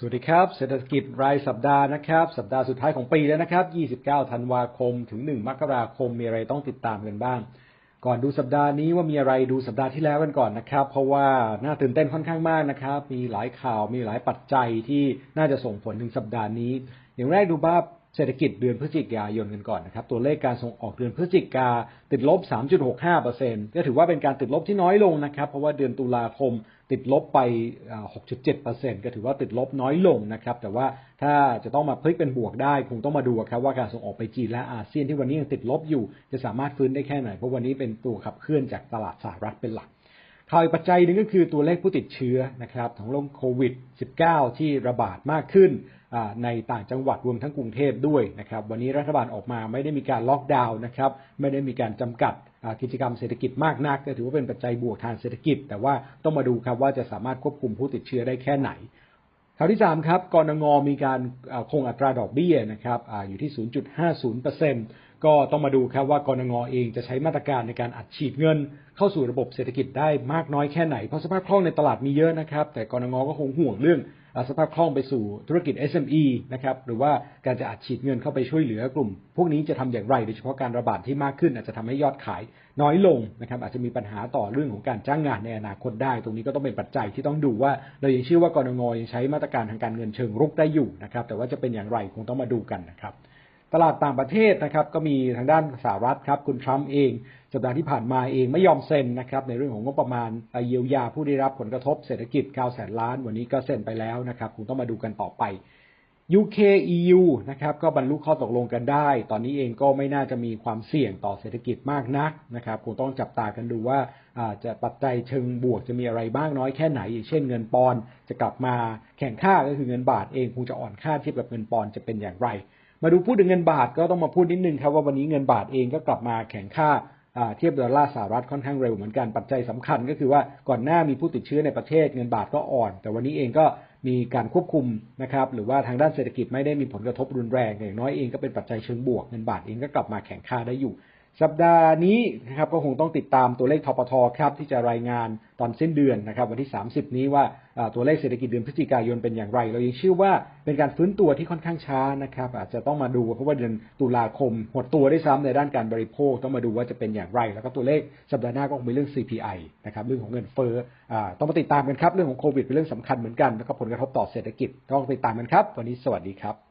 สวัสดีครับ เศรษฐกิจรายสัปดาห์นะครับ สัปดาห์สุดท้ายของปีแล้วนะครับ 29 ธันวาคม ถึง 1 มกราคม มีอะไรต้องติดตามกันบ้าง ก่อนดูสัปดาห์นี้ว่ามีอะไรดูสัปดาห์ที่แล้วกันก่อนนะครับ เพราะว่าน่าตื่นเต้นค่อนข้างมากนะครับ มีหลายข่าว มีหลายปัจจัยที่น่าจะส่งผลถึงสัปดาห์นี้ อย่างแรกดูบ้า เศรษฐกิจเดือนพฤศจิกายนกันก่อนนะครับ ตัวเลขการส่งออกเดือนพฤศจิกาติดลบ 3.65%ก็ถือว่าเป็นการติดลบที่น้อยลงนะครับ เพราะว่าเดือนตุลาคมติดลบไป 6.7%ก็ถือว่าติดลบน้อยลงนะครับ แต่ว่าถ้าจะต้องมาพลิกเป็นบวกได้ คงต้องมาดูครับว่าการส่งออกไปจีนและอาเซียนที่วันนี้ยังติดลบอยู่ จะสามารถฟื้นได้แค่ไหน เพราะวันนี้เป็นตัวขับเคลื่อนจากตลาดสหรัฐเป็นหลัก ข่าวอีกปัจจัยหนึ่งก็คือตัวเลขผู้ติดเชื้อนะครับของโรคโควิด -19 ที่ระบาดมากขึ้นในต่างจังหวัดรวมทั้งกรุงเทพด้วยนะครับ วันนี้รัฐบาลออกมาไม่ได้มีการล็อกดาวน์นะครับ ไม่ได้มีการจำกัดกิจกรรมเศรษฐกิจมากนักก็ถือว่าเป็นปัจจัยบวกทางเศรษฐกิจ แต่ว่าต้องมาดูครับว่าจะสามารถควบคุมผู้ติดเชื้อได้แค่ไหนข่าวที่3ครับกรงงมีการคงอัตราดอกเบี้ยนะครับออยู่ที่ 0.50% ก็ต้องมาดูครับว่ากรงงเองจะใช้มาตรการในการอัดฉีดเงิน เข้าสู่ระบบเศรษฐกิจได้มากน้อยแค่ไหน เพราะสภาพคล่องในตลาดมีเยอะนะครับ แต่กรงงก็คงห่วงเรื่องสภาพคล่องไปสู่ธุรกิจ SME นะครับหรือว่าการจะอัดฉีดเงินเข้าไปช่วยเหลือกลุ่ม พวกนี้จะทำอย่างไรโดยเฉพาะการระบาดที่มากขึ้น อาจจะทำให้ยอดขายน้อยลงนะครับอาจจะมีปัญหาต่อเรื่องของการจ้างงานในอนาคตได้ ตรงนี้ก็ต้องเป็นปัจจัยที่ต้องดูว่า เรายังเชื่อว่ากรงงยังใช้มาตรการทางการเงินเชิงรุกได้อยู่นะครับแต่ว่าจะเป็นอย่างไรคงต้องมาดูกันนะครับ ตลาดต่างประเทศนะครับ ก็มีทางด้านสหรัฐครับ คุณทรัมป์เองสัปดาห์ที่ผ่านมาเองไม่ยอมเซ็นนะครับ ในเรื่องของงบประมาณเยียวยาผู้ได้รับผลกระทบเศรษฐกิจ 9 แสนล้าน วันนี้ก็เซ็นไปแล้วนะครับคงต้องมาดูกันต่อไป UK EU นะครับก็บรรลุข้อตกลงกันได้ ตอนนี้เองก็ไม่น่าจะมีความเสี่ยงต่อเศรษฐกิจมากนักนะครับคงต้องจับตากันดูว่าจะปัจจัยเชิงบวกจะมีอะไรบ้างน้อยแค่ไหน อย่างเช่นเงินปอนจะกลับมาแข่งค่าก็คือเงินบาทเองคงจะอ่อนค่าเทียบกับเงินปอนจะเป็นอย่างไร มาดูพูดถึงเงินบาทก็ต้องมาพูดนิดนึงครับว่าวันนี้เงินบาทเองก็กลับมาแข็งค่าเทียบดอลลาร์สหรัฐค่อนข้างเร็วเหมือนกันปัจจัยสำคัญก็คือว่าก่อนหน้ามีผู้ติดเชื้อในประเทศเงินบาทก็อ่อน แต่วันนี้เองก็มีการควบคุมนะครับหรือว่าทางด้านเศรษฐกิจไม่ได้มีผลกระทบรุนแรงอย่างน้อยเองก็เป็นปัจจัยเชิงบวกเงินบาทเองก็กลับมาแข็งค่าได้อยู่ สัปดาห์นี้นะครับก็คงต้องติดตามตัวเลขทปทครับที่จะรายงานตอนสิ้นเดือนนะครับ วันที่ 30 นี้ว่าตัวเลขเศรษฐกิจเดือนพฤศจิกายนเป็นอย่างไร เรายังเชื่อว่าเป็นการฟื้นตัวที่ค่อนข้างช้านะครับ อาจจะต้องมาดูเพราะว่าเดือนตุลาคม หดตัวได้ซ้ำในด้านการบริโภคต้องมาดูว่าจะเป็นอย่างไร แล้วก็ตัวเลขสัปดาห์หน้าก็คงมีเรื่อง CPI นะครับเรื่องของเงินเฟ้อต้องมาติดตามกันครับเรื่องของโควิดเป็นเรื่องสำคัญเหมือนกันแล้วก็ผลกระทบต่อเศรษฐกิจต้องติดตามกันครับวันนี้สวัสดีครับ